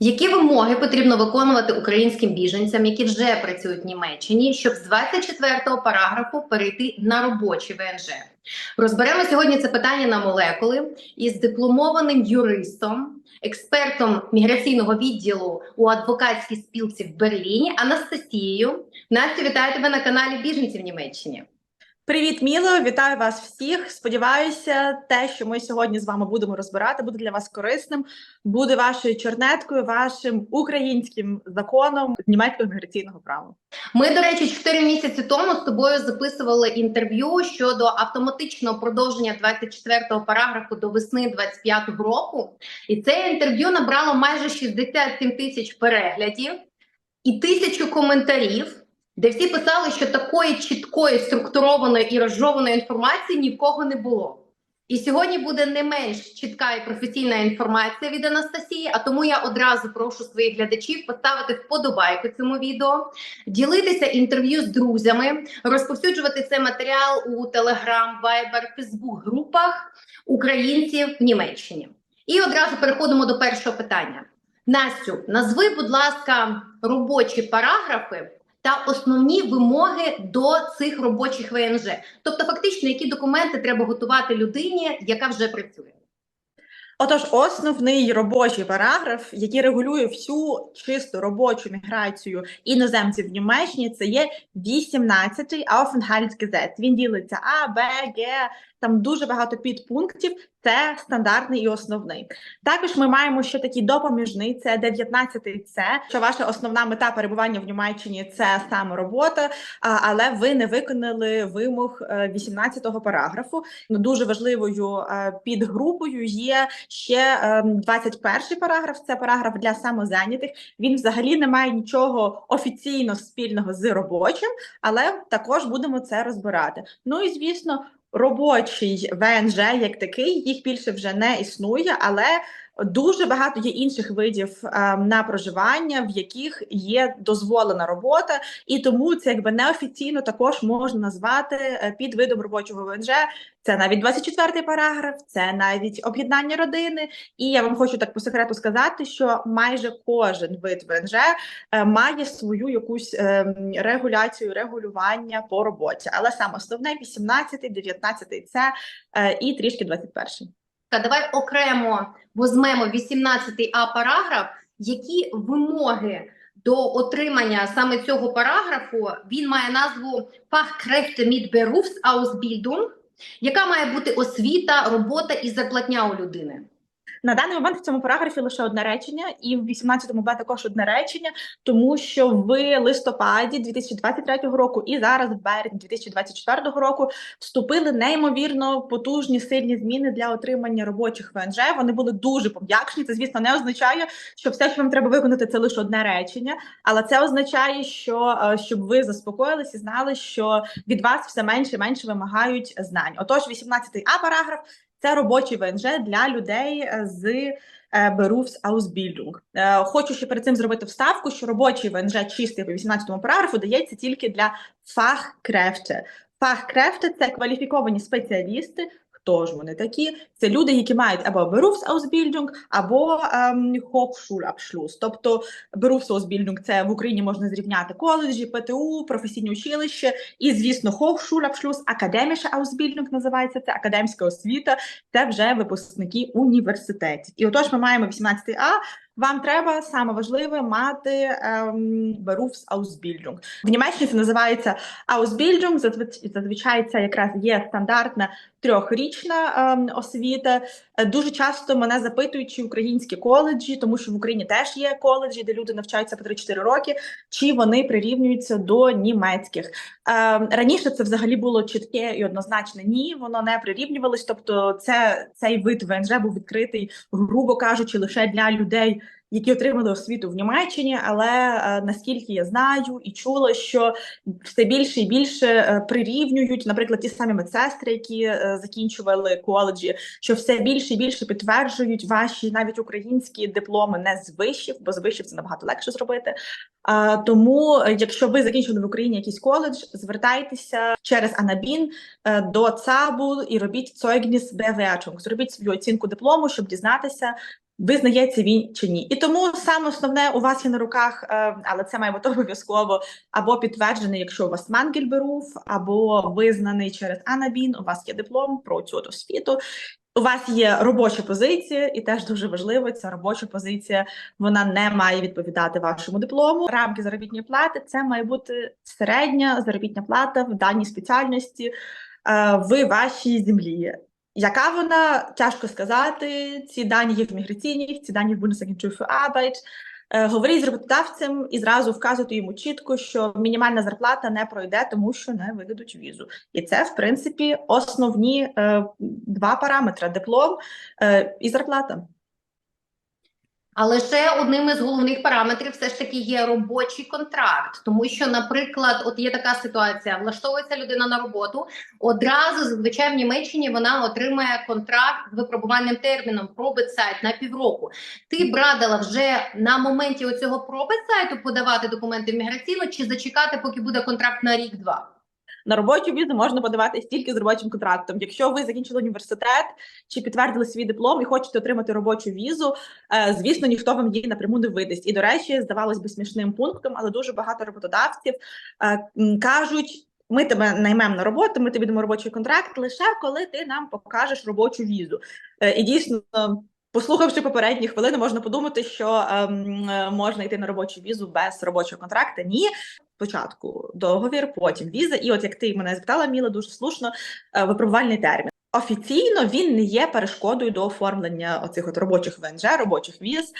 Які вимоги потрібно виконувати українським біженцям, які вже працюють в Німеччині, щоб з 24-го параграфу перейти на робочий ВНЖ? Розберемо сьогодні це питання на молекули із дипломованим юристом, експертом міграційного відділу у адвокатській спілці в Берліні Анастасією. Настю, вітаю тебе на каналі Біженці в Німеччині. Привіт, Міло! Вітаю вас всіх. Сподіваюся, те, що ми сьогодні з вами будемо розбирати, буде для вас корисним, буде вашою чорнеткою, вашим українським законом німецького міграційного права. Ми, до речі, 4 місяці тому з тобою записували інтерв'ю щодо автоматичного продовження 24-го параграфу до весни 25-го року. І це інтерв'ю набрало майже 67 тисяч переглядів і тисячу коментарів, де всі писали, що такої чіткої, структурованої і розжованої інформації ні в кого не було. І сьогодні буде не менш чітка і професійна інформація від Анастасії, а тому я одразу прошу своїх глядачів поставити вподобайку цьому відео, ділитися інтерв'ю з друзями, розповсюджувати цей матеріал у Телеграм, Вайбер, Фейсбук групах українців в Німеччині. І одразу переходимо до першого питання. Настю, назви, будь ласка, робочі параграфи та основні вимоги до цих робочих ВНЖ. Тобто, фактично, які документи треба готувати людині, яка вже працює. Отож, основний робочий параграф, який регулює всю чисту робочу міграцію іноземців в Німеччині, це є 18-й Aufenthaltsgesetz. Він ділиться А, Б, Г, там дуже багато підпунктів. Це стандартний і основний. Також ми маємо ще такий допоміжний, це 19-й С, що ваша основна мета перебування в Німеччині це саме робота, але ви не виконали вимог 18-го параграфу. Ну, Дуже важливою е, підгрупою є ще 21-й параграф. Це параграф для самозайнятих. Він взагалі не має нічого офіційно спільного з робочим, але також будемо це розбирати. Ну і звісно. Робочий ВНЖ як такий, їх більше вже не існує, але дуже багато є інших видів е, на проживання, в яких є дозволена робота, і тому це якби неофіційно також можна назвати е, під видом робочого ВНЖ. Це навіть 24-й параграф, це навіть об'єднання родини. І я вам хочу так по секрету сказати, що майже кожен вид ВНЖ е, має свою якусь е, регуляцію, регулювання по роботі. Але саме основне 18-й, 19-й це е, і трішки 21-й. Та давай окремо візьмемо 18-й А параграф, які вимоги до отримання саме цього параграфу він має назву Fachkräfte mit Berufsausbildung, яка має бути освіта, робота і зарплатня у людини. На даний момент в цьому параграфі лише одне речення, і в 18-му Б також одне речення, тому що в листопаді 2023 року і зараз, в березні 2024 року, вступили неймовірно потужні сильні зміни для отримання робочих ВНЖ. Вони були дуже пом'якшені. Це, звісно, не означає, що все, що вам треба виконати, це лише одне речення, але це означає, що щоб ви заспокоїлись і знали, що від вас все менше і менше вимагають знань. Отож, 18-й А параграф. Це робочий ВНЖ для людей з е, Berufsausbildung. Е, Хочу ще перед цим зробити вставку, що робочий ВНЖ чистий по 18 параграфу дається тільки для фахкрефте. Фахкрефте – це кваліфіковані спеціалісти. Хто ж вони такі? Це люди, які мають або Berufsausbildung, або ем, Hochschulabschluss. Тобто Berufsausbildung – це в Україні можна зрівняти коледжі, ПТУ, професійні училище і, звісно, Hochschulabschluss, Akademische Ausbildung називається це академська освіта. Це вже випускники університетів. І отож, ми маємо 18 А. Вам треба саме важливе мати ем, Berufsausbildung. В Німеччині це називається Ausbildung, зазвичай це якраз є стандартна трьохрічна ем, освіта. Дуже часто мене запитують, чи українські коледжі, тому що в Україні теж є коледжі, де люди навчаються по 3-4 роки, чи вони прирівнюються до німецьких. Ем, раніше це взагалі було чітке і однозначне ні, воно не прирівнювалось. Тобто, це цей вид ВНЖ був відкритий, грубо кажучи, лише для людей. Які отримали освіту в Німеччині, але е, наскільки я знаю і чула, що все більше і більше е, прирівнюють, наприклад, ті самі медсестри, які е, закінчували коледжі, що все більше і більше підтверджують ваші навіть українські дипломи не з вишів, бо з вишів це набагато легше зробити. Тому, якщо ви закінчили в Україні якийсь коледж, звертайтеся через Анабін до ЦАБУ і робіть Zeugnis Bewertung, зробіть свою оцінку диплому, щоб дізнатися визнається він чи ні. І тому саме основне у вас є на руках, е, але це має бути обов'язково або підтверджений, якщо у вас Мангельберуф, або визнаний через Анабін, у вас є диплом про цю освіту. У вас є робоча позиція, і теж дуже важливо, ця робоча позиція вона не має відповідати вашому диплому. Рамки заробітної плати це має бути середня заробітна плата в даній спеціальності е, в вашій землі. Яка вона тяжко сказати? Ці дані є в міграційній, ці дані в Bundesagentur für Arbeit. Е, Говоріть з роботодавцем і зразу вказуйте йому чітко, що мінімальна зарплата не пройде, тому що не видадуть візу. І це, в принципі, основні е, два параметри: диплом е, і зарплата. Але ще одним із головних параметрів все ж таки є робочий контракт, тому що, наприклад, от є така ситуація: влаштовується людина на роботу. Одразу зазвичай в Німеччині вона отримає контракт випробувальним терміном пробит-сайт на півроку. Ти б радила вже на моменті оцього пробит-сайту подавати документи в міграційну чи зачекати, поки буде контракт на рік-два? На робочу візу можна подаватись тільки з робочим контрактом. Якщо ви закінчили університет чи підтвердили свій диплом і хочете отримати робочу візу, е, звісно, ніхто вам її напряму не видасть. І до речі, здавалось би смішним пунктом, але дуже багато роботодавців е, кажуть. Ми тебе наймемо на роботу, ми тобі дамо робочий контракт лише коли ти нам покажеш робочу візу. Е, І дійсно, послухавши попередні хвилини, можна подумати, що ем, можна йти на робочу візу без робочого контракту. Ні, спочатку договір, потім віза. І от як ти мене запитала, Міла, дуже слушно, е, випробувальний термін. Офіційно він не є перешкодою до оформлення оцих от робочих ВНЖ, робочих віз.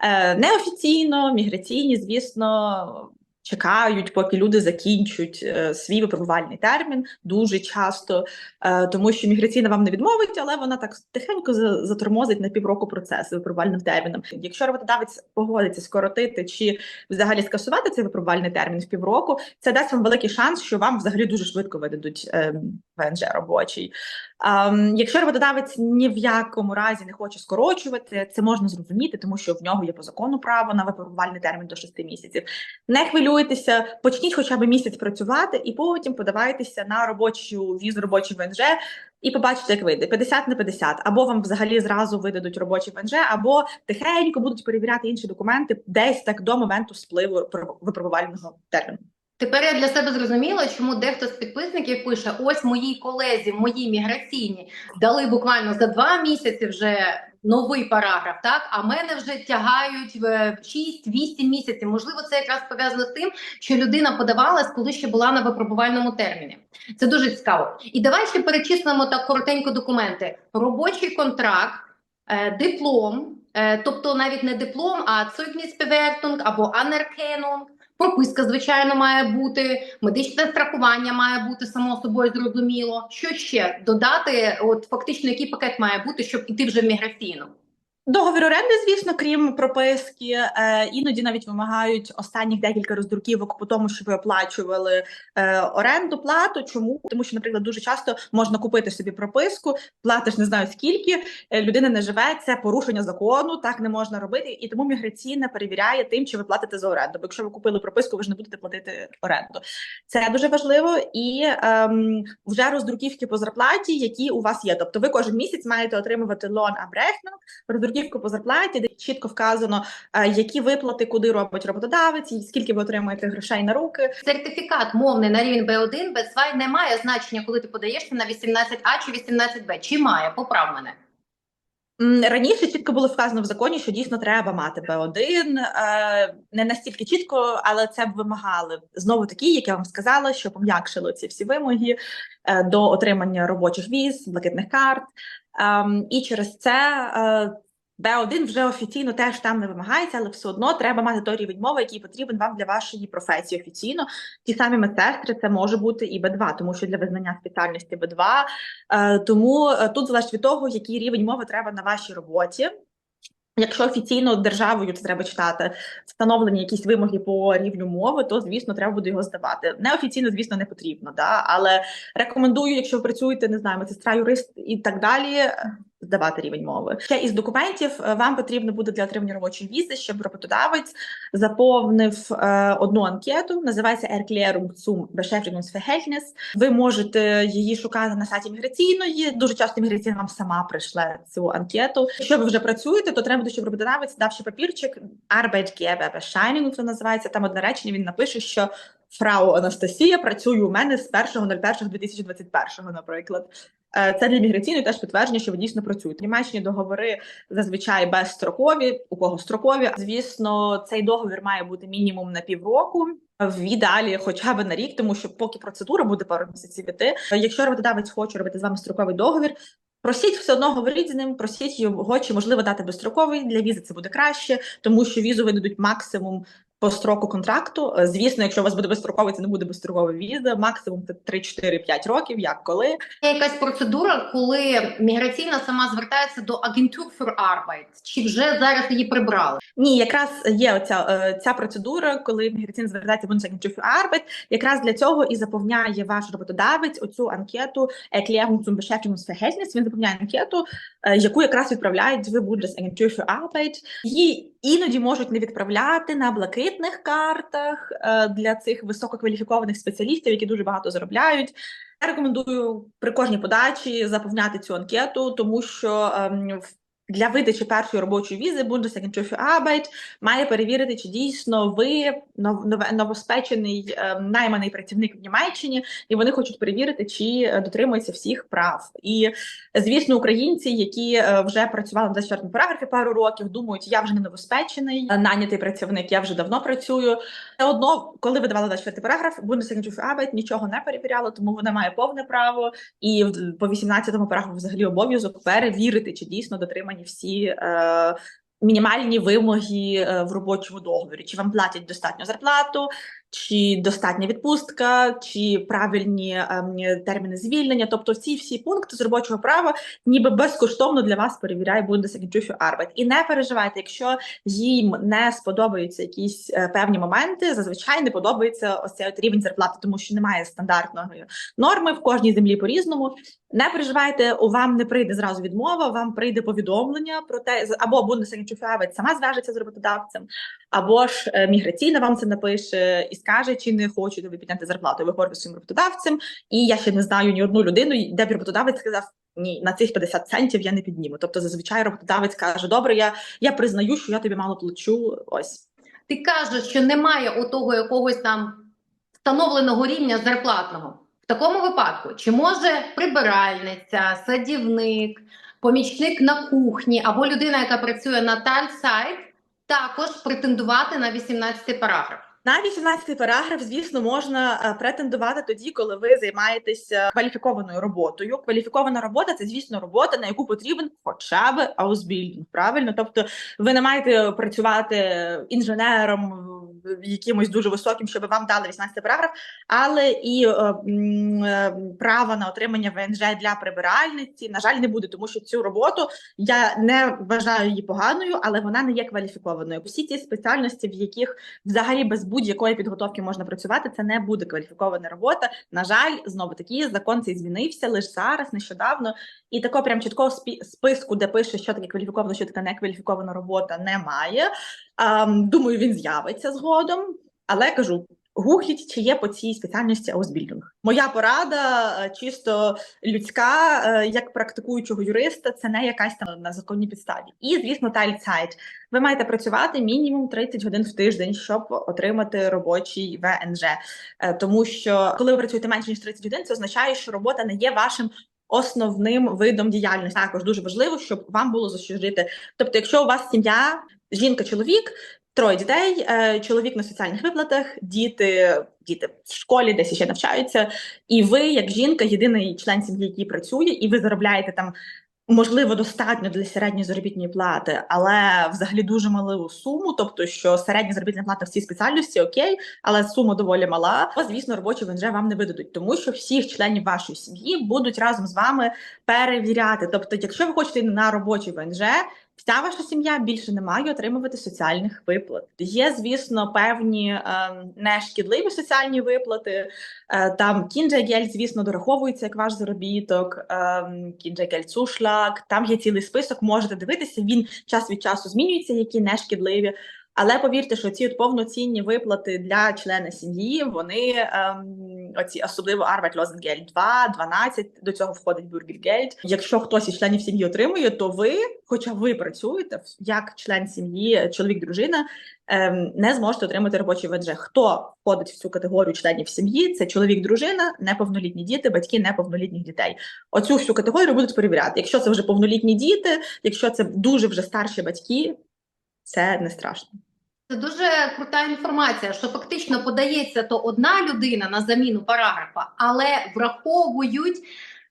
Е, Неофіційно, міграційні, звісно, чекають, поки люди закінчують е, свій випробувальний термін дуже часто, е, тому що міграційна вам не відмовить, але вона так тихенько за- затормозить на півроку процес випробувальним терміном. Якщо роботодавець погодиться скоротити чи взагалі скасувати цей випробувальний термін в півроку, це дасть вам великий шанс, що вам взагалі дуже швидко видадуть ем, ВНЖ робочий. Ем, якщо роботодавець ні в якому разі не хоче скорочувати, це можна зрозуміти, тому що в нього є по закону право на випробувальний термін до 6 місяців. Не хвилюйтеся, почніть хоча б місяць працювати, і потім подавайтеся на робочу візу, робочий ВНЖ, і побачите, як вийде 50 на 50. Або вам взагалі зразу видадуть робочий ВНЖ, або тихенько будуть перевіряти інші документи десь так до моменту спливу про- випробувального терміну. Тепер я для себе зрозуміла, чому дехто з підписників пише: ось моїй колезі, моїй міграційній дали буквально за два місяці вже новий параграф, так а мене вже тягають в 6-8 місяців. Можливо, це якраз пов'язано з тим, що людина подавалась, коли ще була на випробувальному терміні. Це дуже цікаво. І давай ще перечислимо так коротенько документи: робочий контракт, е, диплом, е, тобто навіть не диплом, а Zeugnisbewertung або Anerkennung, Прописка, звичайно, має бути, медичне страхування має бути само собою зрозуміло. Що ще додати? От фактично, який пакет має бути, щоб іти вже в міграційну? Договір оренди, звісно, крім прописки, е, іноді навіть вимагають останніх декілька роздруківок по тому, що ви оплачували е, оренду плату. Чому? Тому що, наприклад, дуже часто можна купити собі прописку, платиш не знаю скільки, е, людина не живе, це порушення закону, так не можна робити. І тому міграційна перевіряє тим, чи ви платите за оренду. Бо якщо ви купили прописку, ви ж не будете платити оренду. Це дуже важливо. І ем, вже роздруківки по зарплаті, які у вас є. Тобто, ви кожен місяць маєте отримувати лон абрехнинг, роздруківку по зарплаті, де чітко вказано, е, які виплати куди робить роботодавець, скільки ви отримуєте грошей на руки. Сертифікат мовний на рівень B1, B2 не має значення, коли ти подаєшся на 18А чи 18Б. Чи має? Поправ мене. Раніше чітко було вказано в законі, що дійсно треба мати Б1, е, не настільки чітко, але це б вимагали знову такі, як я вам сказала, що пом'якшило ці всі вимоги е, до отримання робочих віз, блакитних карт. Ем, І через це Б1 вже офіційно теж там не вимагається, але все одно треба мати той рівень мови, який потрібен вам для вашої професії офіційно. Ті самі медсестри, це може бути і Б2, тому що для визнання спеціальності Б2 Е, Тому е, тут залежить від того, який рівень мови треба на вашій роботі. Якщо офіційно державою це треба читати встановлені якісь вимоги по рівню мови, то звісно треба буде його здавати. Неофіційно, звісно, не потрібно, да? але рекомендую, якщо ви працюєте, не знаю, медсестра, юрист і так далі. Здавати рівень мови. Ще із документів е, вам потрібно буде для отримання робочої візи, щоб роботодавець заповнив е, одну анкету. Називається Erklärung zum Beschäftigungsverhältnis. Ви можете її шукати на сайті міграційної. Дуже часто міграційна вам сама прийшле цю анкету. Якщо ви вже працюєте, то треба щоб роботодавець дав ще папірчик Arbeitgeberbescheinigung, це називається. Там одне речення. Він напише, що Фрау Анастасія працює у мене з 1.01.2021, наприклад. Е, Це для міграційної теж підтвердження, що ви дійсно працюєте. Німеччині договори зазвичай безстрокові, у кого строкові. Звісно, цей договір має бути мінімум на півроку. В ідеалі хоча б на рік, тому що поки процедура буде пару місяців іти. Якщо роботодавець хоче робити з вами строковий договір, просіть все одно говоріть з ним, просіть його, чи можливо дати безстроковий для візи. Це буде краще, тому що візу видадуть максимум по строку контракту. Е, Звісно, якщо у вас буде безстроковий, це не буде безстрокова віза. Максимум це 3, 4, 5 років, як коли. Є якась процедура, коли міграційна сама звертається до агентур für Arbeit, чи вже зараз її прибрали? Ні, якраз є оця е, ця процедура, коли міграційна звертається Bundesagentur für Arbeit, якраз для цього і заповняє ваш роботодавець оцю анкету Erklärung zum Beschäftigungsverhältnis. Він заповняє анкету, е, яку якраз відправляють в Bundesagentur für Arbeit. Її іноді можуть не відправляти на блакитних картах е, для цих висококваліфікованих спеціалістів, які дуже багато заробляють. Я рекомендую при кожній подачі заповняти цю анкету, тому що ем, в- для видачі першої робочої візи Bundesagentur für Arbeit має перевірити, чи дійсно ви новоспечений ем, найманий працівник в Німеччині, і вони хочуть перевірити, чи е, дотримується всіх прав. І звісно, українці, які е, вже працювали на 24 параграфі пару років, думають, я вже не новоспечений, е, найнятий працівник, я вже давно працюю. Все одно, коли видавали 24 параграф, Bundesagentur für Arbeit нічого не перевіряло, тому вона має повне право. І по 18 параграфу взагалі обов'язок перевірити, чи дійсно дотримані всі. Е, Мінімальні вимоги е, в робочому договорі, чи вам платять достатню зарплату, чи достатня відпустка, чи правильні ем, терміни звільнення. Тобто, ці всі пункти з робочого права ніби безкоштовно для вас перевіряє Bundesagentur für Arbeit. І не переживайте, якщо їм не сподобаються якісь е, певні моменти, зазвичай не подобається ось цей от рівень зарплати, тому що немає стандартної норми в кожній землі по-різному. Не переживайте, у вам не прийде зразу відмова, вам прийде повідомлення про те, або Bundesagentur für Arbeit сама зв'яжеться з роботодавцем, або ж е, міграційна вам це напише і скаже, чи не хочете ви підняти зарплату. Ви говорите своїм роботодавцем, і я ще не знаю ні одну людину, де б роботодавець сказав. Ні, на цих 50 центів я не підніму. Тобто, зазвичай роботодавець каже: Добре, я, я признаю, що я тобі мало плачу. Ось Ти кажеш, що немає у того якогось там встановленого рівня зарплатного. В такому випадку, чи може прибиральниця, садівник, помічник на кухні або людина, яка працює на тальсайт, також претендувати на 18 параграф? На 18 параграф, звісно, можна е, претендувати тоді, коли ви займаєтеся кваліфікованою роботою. Кваліфікована робота це, звісно, робота, на яку потрібен хоча б аусбільдинг. Правильно, тобто ви не маєте працювати інженером якимось дуже високим, щоб вам дали 18 параграф, але і е, е, право на отримання ВНЖ для прибиральниці, на жаль, не буде, тому що цю роботу я не вважаю її поганою, але вона не є кваліфікованою. Усі ті спеціальності, в яких взагалі без будь-якої підготовки можна працювати, це не буде кваліфікована робота. На жаль, знову таки закон цей змінився лише зараз, нещодавно, і такого прям чіткого списку, де пише, що таке кваліфікована, що таке некваліфікована робота, немає. Думаю, він з'явиться згодом, але кажу. Гугліть, чи є по цій спеціальності аусбільдинг. Моя порада е, чисто людська, е, як практикуючого юриста, це не якась там на законній підставі. І звісно, тайльцайт. Ви маєте працювати мінімум 30 годин в тиждень, щоб отримати робочий ВНЖ. Е, Тому що коли ви працюєте менше ніж 30 годин, це означає, що робота не є вашим основним видом діяльності. Також дуже важливо, щоб вам було за що жити. Тобто, якщо у вас сім'я, жінка, чоловік. Троє дітей, е, чоловік на соціальних виплатах, діти, діти в школі, десь ще навчаються. І ви, як жінка, єдиний член сім'ї, який працює, і ви заробляєте там можливо достатньо для середньої заробітної плати, але взагалі дуже малу суму. Тобто, що середня заробітна плата в цій спеціальності окей, але сума доволі мала. То, звісно, робочі ВНЖ вам не видадуть, тому що всіх членів вашої сім'ї будуть разом з вами перевіряти. Тобто, якщо ви хочете на робочий ВНЖ, Вся ваша сім'я більше не має отримувати соціальних виплат. Є, звісно, певні е, нешкідливі соціальні виплати. Е, там кінджегель, звісно, дораховується як ваш заробіток, е, кінджегель цушлак. Там є цілий список. Можете дивитися. Він час від часу змінюється, які нешкідливі. Але повірте, що ці от повноцінні виплати для члена сім'ї, вони ем, оці особливо Arbeitslosengeld 2, 12, до цього входить Bürgergeld. Якщо хтось із членів сім'ї отримує, то ви, хоча ви працюєте як член сім'ї, чоловік, дружина, ем, не зможете отримати робочий ВНЖ. Хто входить в цю категорію членів сім'ї? Це чоловік, дружина, неповнолітні діти, батьки неповнолітніх дітей. Оцю всю категорію будуть перевіряти. Якщо це вже повнолітні діти, якщо це дуже вже старші батьки, це не страшно. Це дуже крута інформація, що фактично подається то одна людина на заміну параграфа, але враховують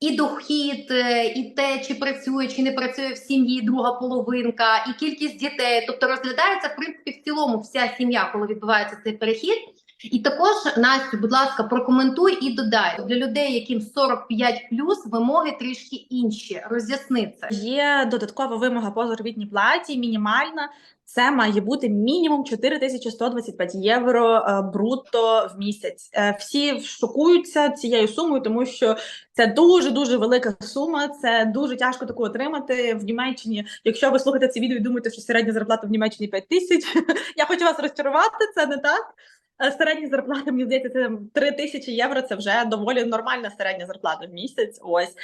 і дохід, е, і те, чи працює, чи не працює в сім'ї друга половинка, і кількість дітей. Тобто розглядається в принципі в цілому вся сім'я, коли відбувається цей перехід. І також Настю, будь ласка, прокоментуй і додай для людей, яким 45 вимоги трішки інші. Роз'ясни це. Є додаткова вимога по заробітній платі, мінімальна. Це має бути мінімум 4125 євро е, брутто в місяць. Е, всі шокуються цією сумою, тому що це дуже дуже велика сума. Це дуже тяжко таку отримати в Німеччині. Якщо ви слухаєте це відео і думаєте, що середня зарплата в Німеччині 5 тисяч, я хочу вас розчарувати. Це не так. Е, Середня зарплата, мені здається, це 3 тисячі євро. Це вже доволі нормальна середня зарплата в місяць. Ось.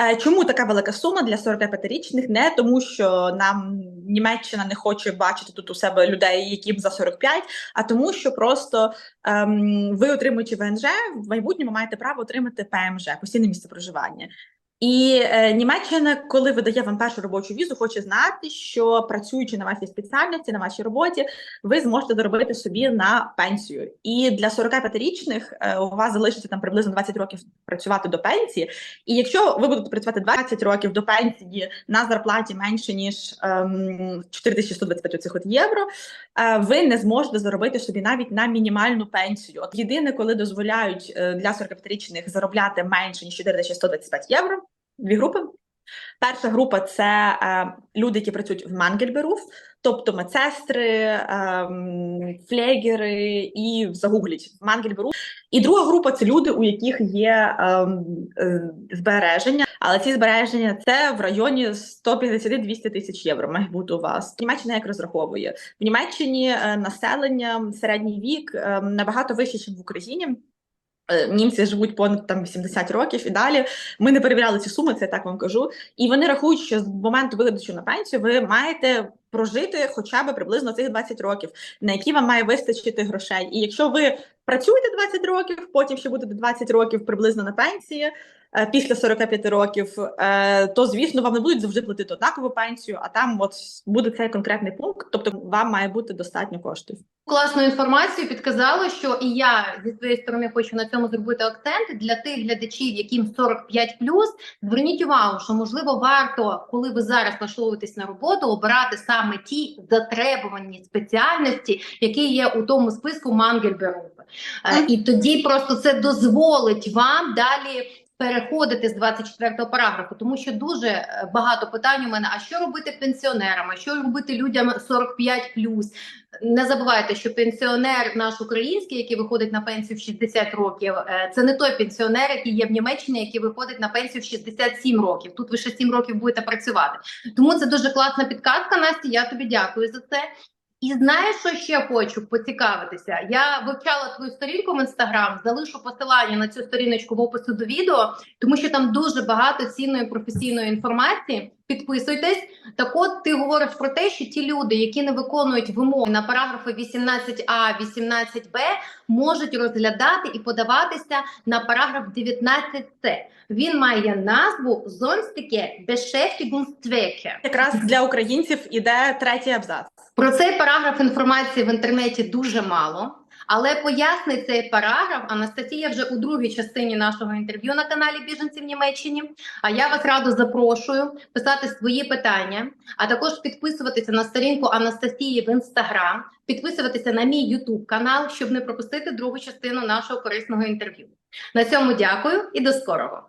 Е, Чому така велика сума для 45-річних? Не тому, що нам Німеччина не хоче бачити тут у себе людей, яким за 45, а тому, що просто ем, ви, отримуючи ВНЖ, в майбутньому маєте право отримати ПМЖ, постійне місце проживання. І е, Німеччина, коли видає вам першу робочу візу, хоче знати, що працюючи на вашій спеціальності, на вашій роботі, ви зможете заробити собі на пенсію. І для 45-річних е, у вас залишиться там приблизно 20 років працювати до пенсії. І якщо ви будете працювати 20 років до пенсії на зарплаті менше ніж ем, 4125 оцих от євро, е, ви не зможете заробити собі навіть на мінімальну пенсію. От єдине, коли дозволяють е, для 45-річних заробляти менше ніж 4125 євро. Дві групи. Перша група це е, люди, які працюють в Мангельберуф, тобто медсестри, ем, флегери і загугліть Мангельберуф. І друга група це люди, у яких є ем, е, збереження, але ці збереження це в районі 150-200 тисяч євро. Має бути у вас. Німеччина як розраховує в Німеччині е, населення середній вік е, набагато вищий, ніж в Україні. Е, Німці живуть понад там 80 років і далі. Ми не перевіряли ці суми, це я так вам кажу. І вони рахують, що з моменту вигляду на пенсію ви маєте прожити хоча б приблизно цих 20 років, на які вам має вистачити грошей. І якщо ви працюєте 20 років, потім ще будете 20 років приблизно на пенсії. Е, Після 45 років, е, то звісно вам не будуть завжди платити однакову пенсію, а там от буде цей конкретний пункт. Тобто вам має бути достатньо коштів. Класну інформацію підказали, що і я зі своєї сторони хочу на цьому зробити акцент для тих глядачів, яким 45 Зверніть увагу, що можливо варто, коли ви зараз влаштовуєтесь на роботу, обирати саме ті затребувані спеціальності, які є у тому списку Мангельберупи. Е, І тоді просто це дозволить вам далі. Переходити з 24 параграфу, тому що дуже е, багато питань у мене: а що робити пенсіонерам, а що робити людям 45 Не забувайте, що пенсіонер наш український, який виходить на пенсію в 60 років, е, це не той пенсіонер, який є в Німеччині, який виходить на пенсію в 67 років. Тут ви ще 7 років будете працювати. Тому це дуже класна підказка. Насті. Я тобі дякую за це. І знаєш, що ще хочу поцікавитися? Я вивчала твою сторінку в інстаграм, залишу посилання на цю сторіночку в опису до відео, тому що там дуже багато цінної професійної інформації. Підписуйтесь. Так от ти говориш про те, що ті люди, які не виконують вимоги на параграфи 18а, 18б, можуть розглядати і подаватися на параграф 19c. Він має назву «Зонстике Beschäftigungszwecke». Якраз для українців іде третій абзац. Про цей параграф інформації в інтернеті дуже мало, але пояснить цей параграф Анастасія вже у другій частині нашого інтерв'ю на каналі Біженці в Німеччині. А я вас радо запрошую писати свої питання, а також підписуватися на сторінку Анастасії в інстаграм, підписуватися на мій Ютуб канал, щоб не пропустити другу частину нашого корисного інтерв'ю. На цьому дякую і до скорого.